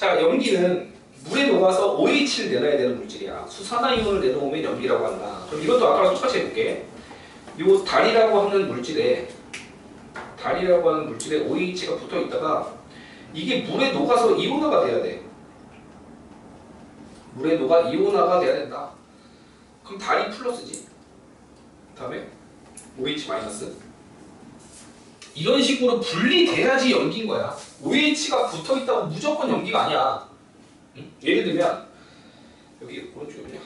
자, 염기는 물에 녹아서 OH를 내놔야 되는 물질이야. 수산화이온을 내놓으면 염기라고 한다. 그럼 이것도 아까랑 똑같이 해볼게. 요 달이라고 하는 물질에 달이라고 하는 물질에 OH가 붙어 있다가 이게 물에 녹아서 이온화가 돼야 돼. 물에 녹아 이온화가 돼야 된다. 그럼 달이 플러스지. 다음에 OH 마이너스. 이런 식으로 분리돼야지 염기인 거야. OH가 붙어 있다고 무조건 염기가 아니야. 응? 예를 들면 여기 오른쪽이냐?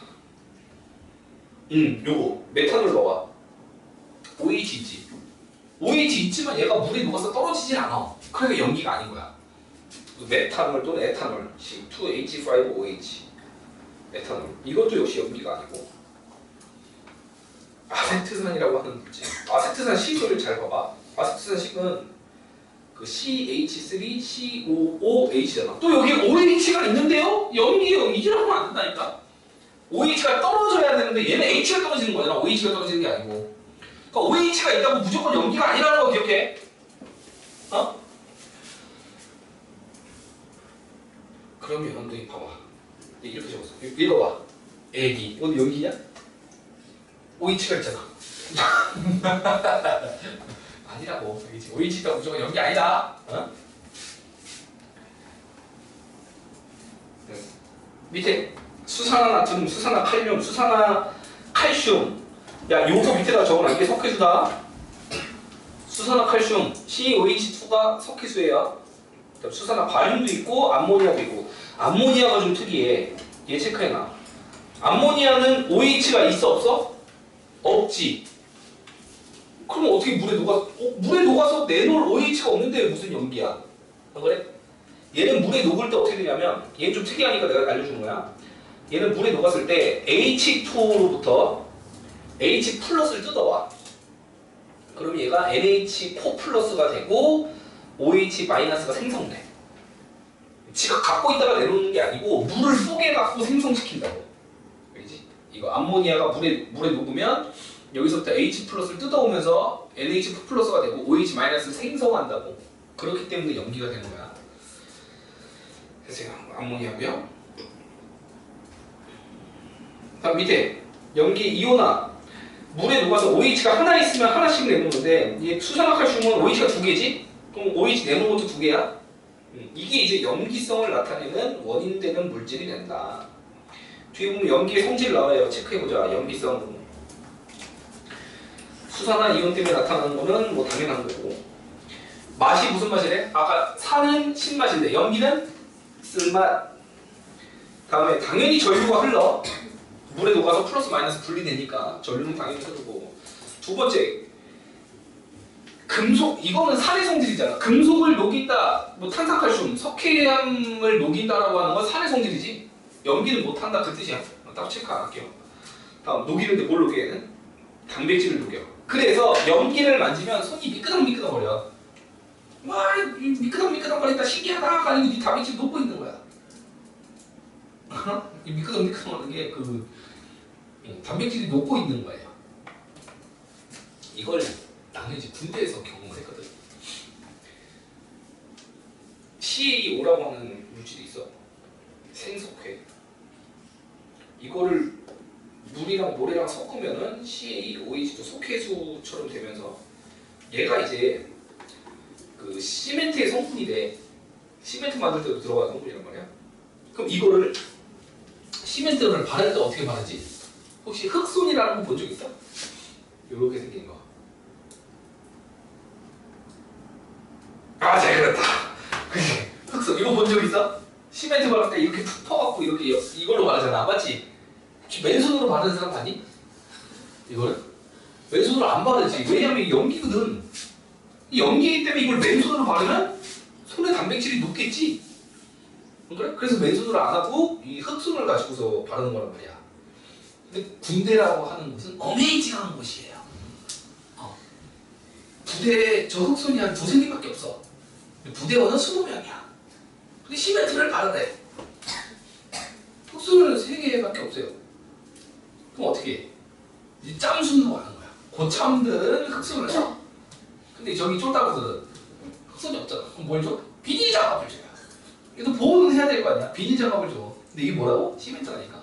음, 요거 메탄올 넣어봐. OH 있지. OH 있지만 얘가 물에 녹아서 떨어지진 않아. 그러니까 염기가 아닌 거야. 메탄올 또는 에탄올, C2H5OH, 에탄올. 이것도 역시 염기가 아니고 아세트산이라고 하는 물질. 아세트산 시소를 잘 봐봐. 아세트산 식은 그 CH3COOH잖아. 또 여기 OH가 있는데요? 염기 염기라고 하면 안 된다니까. OH가 떨어져야 되는데 얘는 H가 떨어지는 거잖아. OH가 떨어지는 게 아니고. 그러니까 OH가 있다고 무조건 염기가 아니라는 거 기억해. 어? 그러면 너희 봐봐. 이렇게 적었어. 읽어봐. 애기. 이건 연기냐? OH가 있잖아. 아니라고. OH. OH가 무조건 연기 아니다. 어? 네. 밑에 수산화나트륨, 수산화 칼륨, 수산화 칼슘. 야, 요거 밑에다 적어놔. 이게 석회수다. 수산화 칼슘, COH2가 석회수예요. 수산화 바륨도 있고 암모니아도 있고 암모니아가 좀 특이해. 얘 체크해놔. 암모니아는 OH가 있어 없어? 없지. 그럼 어떻게 물에 녹아? 어, 물에 녹아서 내놓을 OH가 없는데 무슨 연기야? 안 그래? 얘는 물에 녹을 때 어떻게 되냐면 얘는 좀 특이하니까 내가 알려준 거야. 얘는 물에 녹았을 때 H2로부터 H 플러스를 뜯어와. 그럼 얘가 NH4 플러스가 되고 OH 마이너스가 생성돼. 지가 갖고 있다가 내놓는 게 아니고 물을 쏘게 갖고 생성시킨다고. 알지? 이거 암모니아가 물에 물에 녹으면 여기서부터 H 플러스를 뜯어오면서 NH4 플러스가 되고 OH 마이너스를 생성한다고. 그렇기 때문에 염기가 되는 거야. 그래서 암모니아고요. 다음 밑에 염기 이온화 물에 녹아서 OH가 하나 있으면 하나씩 내놓는데 이 수산화칼슘은 OH가 두 개지? 그럼 OH 내놓은 것도 두 개야? 음, 이게 이제 염기성을 나타내는 원인 되는 물질이 된다. 뒤에 보면 염기의 성질 나와요. 체크해보자. 염기성. 수산화 이온 때문에 나타나는 거는 뭐 당연한 거고. 맛이 무슨 맛이래? 아까 산은 신맛인데 염기는 쓴맛. 다음에 당연히 전류가 흘러. 물에 녹아서 플러스 마이너스 분리되니까 전류는 당연히 흐르고. 두 번째, 금속 이거는 산의 성질이잖아. 금속을 녹인다, 뭐 탄산칼슘, 석회암을 녹인다라고 하는 건 산의 성질이지. 염기는 못한다 그 뜻이야. 어, 딱 체크 안 할게요. 다음 녹이는데 뭘 녹여 얘는? 단백질을 녹여. 그래서 염기를 만지면 손이 미끄덩미끄덩거려. 와 미끄덩미끄덩거린다 신기하다 아니고 네 단백질 녹고 있는 거야. 이 미끄덩미끄덩거리는 게 그 단백질이 녹고 있는 거예요. 이걸 나는 이제 군대에서 경험을 했거든. CaO라고 하는 물질이 있어. 생석회. 이거를 물이랑 모래랑 섞으면은 CaOH도 석회수처럼 되면서 얘가 이제 그 시멘트의 성분이 돼. 시멘트 만들 때도 들어가는 성분이란 말이야. 그럼 이거를 시멘트를 바를 때 어떻게 바르지? 혹시 흑손이라는 거본적 있어? 이렇게 생긴 거. 아, 잘 그렸다. 흑손 이거 본 적 있어? 시멘트 바를 때 이렇게 푹 퍼갖고 이렇게 여- 이걸로 바르잖아, 맞지? 맨손으로 바르는 사람 아니? 이거를? 맨손으로 안 바르지. 왜냐면 연기거든. 이 연기이기 때문에 이걸 맨손으로 바르면 손에 단백질이 녹겠지. 그래? 그래서 맨손으로 안 하고 이 흑손을 가지고서 바르는 거란 말이야. 근데 군대라고 하는 곳은 어메이징한 곳이에요. 어. 부대에 저 흑손이 한 두세 개밖에 없어. 부대원은 20명이야. 근데 시멘트를 바르래. 흑손은 세 개밖에 없어요. 그럼 어떻게 해? 이제 짬순으로 가는 거야. 고참들은 흑손을 쳐. 근데 저기 쫄다구들은 흑손이 없잖아. 그럼 뭘 줘? 비닐장갑을 줘요. 이거 보호는 해야 될 거 아니야. 비닐 장갑을 줘. 근데 이게 뭐라고? 시멘트라니까.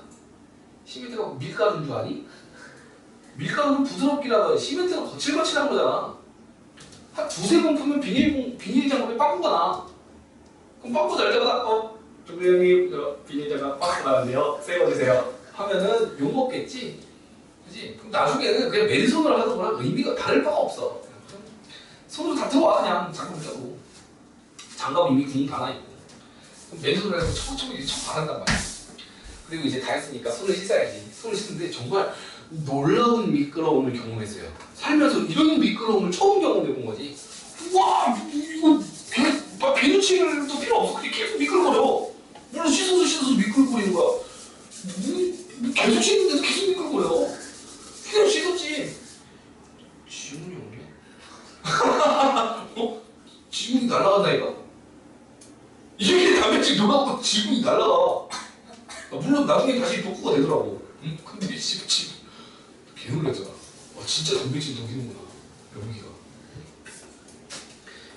시멘트가 밀가루인 줄 아니? 밀가루는 부드럽기라도 시멘트는 거칠거칠한 거잖아. 한 두세 번 풀면 비닐 봉- 비닐 장갑에 빵꾸가 나. 그럼 빵꾸 날 때마다 어 정부 형님 저 비닐 장갑 빵꾸 나는데요. 새거 주세요. 하면은 욕 먹겠지. 그지? 그럼 나중에는 그냥 맨손으로 하는 거랑 의미가 다를 바가 없어. 손으로 다 들어와 그냥 장갑 껴고 장갑 이미 다나 있고. 그럼 맨손으로 해서 척척 척안 한단 말이야. 그리고 이제 다 했으니까 손을 씻어야지. 손을 씻는데 정말 놀라운 미끄러움을 경험했어요. 살면서 이런 미끄러움을 처음 경험해 본 거지. 와 이거 배누치기도 필요 없어. 그냥 계속. 물론 씻어서 씻어서 미끌거리는 거야. 뭐, 뭐 계속 씻는데도 계속 미끌거려. 필요 씻었지. 지문이 없네. 어? 지문이 날아간다 이거. 이게 단백질 녹아고 지문이 날아가. 아, 물론 나중에 다시 복구가 되더라고. 응? 근데 씨 지금 개놀랐잖아. 와 진짜 단백질 녹이는구나. 여기가.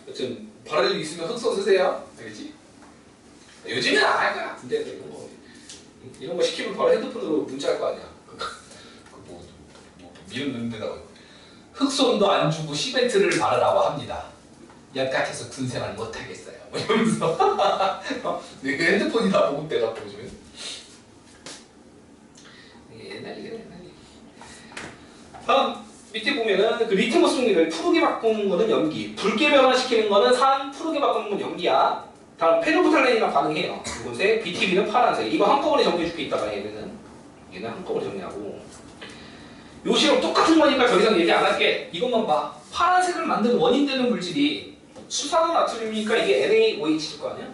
여튼 바랄 일 있으면 흑서 쓰세요. 알겠지? 요즘엔 안할 거야. 근데 이런 거 이런 거 시키면 바로 핸드폰으로 문자 할 거 아니야. 그뭐 뭐, 미연 넣는 데다가 흑손도 안 주고 시멘트를 바르라고 합니다. 약 같아서 군 생활 못 하겠어요. 뭐 이러면서 어? 내 핸드폰이 다 보급 돼갖고 요즘엔. 이게 옛날 얘기네 옛날. 다음 밑에 보면은 그 리트머스 종류를 푸르게 바꾸는 거는 연기, 붉게 변화시키는 거는 산, 푸르게 바꾸는 건 연기야. 다음 페로부탈렌이랑 반응해요. 붉은색, BTB는 파란색. 이거 한꺼번에 정리해줄 게 있다가 얘는 얘는 한꺼번에 정리하고. 요 실험 똑같은 거니까 더 이상 얘기 안 할게. 이것만 봐. 파란색을 만드는 원인 되는 물질이 수산화 나트륨이니까 이게 NaOH일 거 아니야?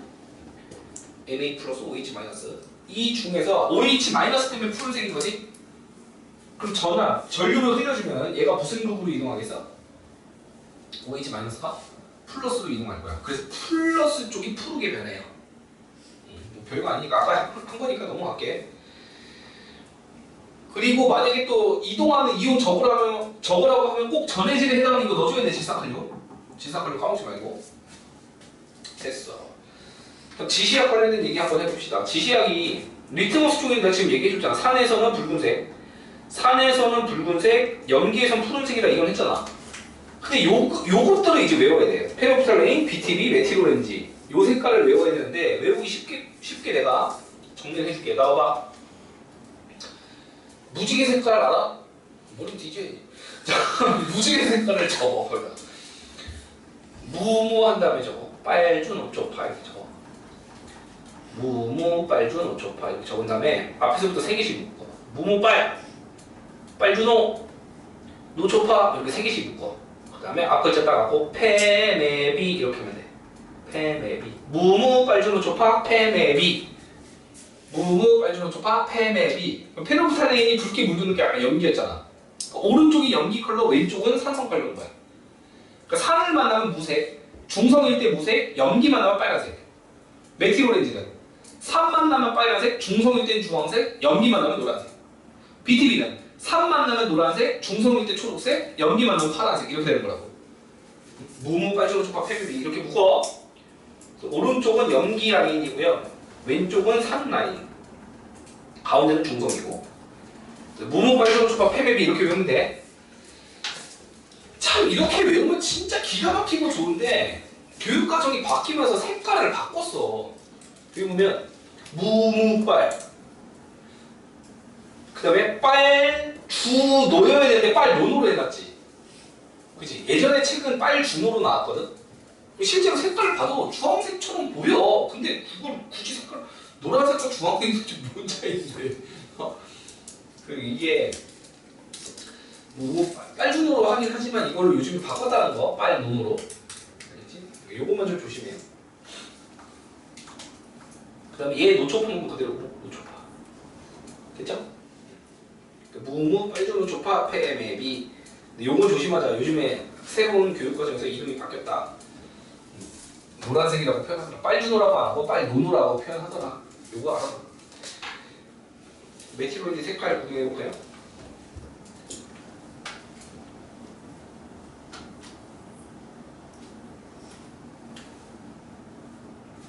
Na 플러스 OH 마이너스. 이 중에서 OH 마이너스 때문에 푸른색인 거지? 그럼 전화 전류를 흘려주면 얘가 무슨 극으로 이동하겠어? OH 마이너스가 플러스로 이동할 거야. 그래서 플러스 쪽이 푸르게 변해요. 음, 뭐 별거 아니니까 아까 한, 한 거니까 넘어갈게. 그리고 만약에 또 이동하는 이온 적으라면 적으라고 하면 꼭 전해질에 해당하는 거 넣어줘야 돼 질산칼륨. 질산칼륨 까먹지 말고. 됐어. 그럼 지시약 관련된 얘기 한번 해봅시다. 지시약이 리트머스 쪽에 내가 지금 얘기해줬잖아. 산에서는 붉은색, 산에서는 붉은색, 연기에서는 푸른색이라 이건 했잖아. 근데 요, 요것들을 이제 외워야 돼. 페로프탈레인, BTB, 메틸오렌지. 요 색깔을 외워야 되는데 외우기 쉽게, 쉽게 내가 정리를 해줄게. 나와봐. 무지개 색깔 알아? 뒤져야지. 자, 무지개 색깔을 적어. 거기다. 무무한 다음에 적어. 빨준 오초파 이렇게 적어. 무무 빨준 오초파 이렇게 적은 다음에 앞에서부터 세 개씩 묶어. 무무 빨, 빨준호, 노초파 이렇게 세 개씩 묶어. 그 다음에 앞 글자 따갖고 페메비 이렇게 하면 돼. 페메비. 무무 빨준호 초파 페메비. 무무 빨준호 초파 페메비. 페로부타레인이 붉게 물드는 게 아까 연기였잖아. 그러니까 오른쪽이 연기 컬러, 왼쪽은 산성 컬러인 거야. 그러니까 산을 만나면 무색, 중성일 때 무색, 연기 만나면 빨간색. 메틸오렌지는 산 만 나면 빨간색, 중성일 땐 주황색, 연기 만 나면 노란색. BTB는 산 만나면 노란색, 중성일 때 초록색, 연기 만나면 파란색 이렇게 되는 거라고. 무무 빨주노 초파 페비비 이렇게 묶어. 오른쪽은 연기 라인이고요, 왼쪽은 산 라인, 가운데는 중성이고. 무무 빨주노 초파 페비비 이렇게 외우면 돼. 참 이렇게 외우면 진짜 기가 막히고 좋은데 교육 과정이 바뀌면서 색깔을 바꿨어. 여기 보면 무무빨 그 다음에 빨주 노여야 되는데 빨노노로 해놨지. 그치? 예전에 책은 빨주노로 나왔거든. 실제로 색깔을 봐도 주황색처럼 보여. 근데 그걸 굳이 색깔 노란색과 주황색이 뭔 차이인데? 어? 그리고 이게 뭐 빨주노로 하긴 하지만 이거를 요즘에 바꿨다는 거 빨노노로. 알겠지? 요것만 좀 조심해요. 그 다음에 얘 노초파는 그대로고 노초파. 됐죠? 그 무무, 빨주노, 초파, 페메비. 요건 조심하자. 요즘에 새로운 교육과정에서 이름이 바뀌었다. 음, 노란색이라고 표현하더라. 빨주노라고 안 하고 빨노노라고 표현하더라. 요거 알아. 메티로이드 색깔 구경해볼까요?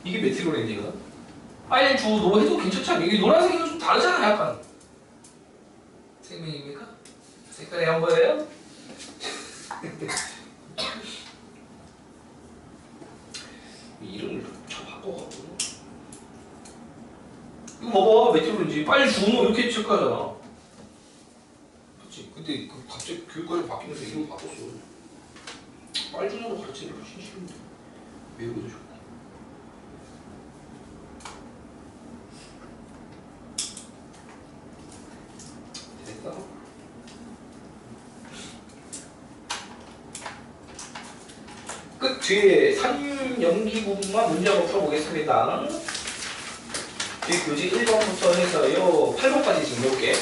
이게 메틸오렌이거든. 파일렌 주도 해도 않니? 이게 노란색이랑 좀 다르잖아 약간. 생명입니까? 색깔이 한 거예요? 이름을 좀 바꿔가지고. 봐봐 메틸오렌지 빨리 주노 이렇게 체크하잖아. 그치? 근데 그 갑자기 교육과정 바뀌면서 이름 바꿨어. 빨주노로 가르치는 게 훨씬 쉬운데 외우기도 좋고. 됐다. 끝 뒤에 산 연기 부분만 문제 한번 풀어보겠습니다. 뒤 교지 1번부터 해서 요 8번까지 지금 몇 개?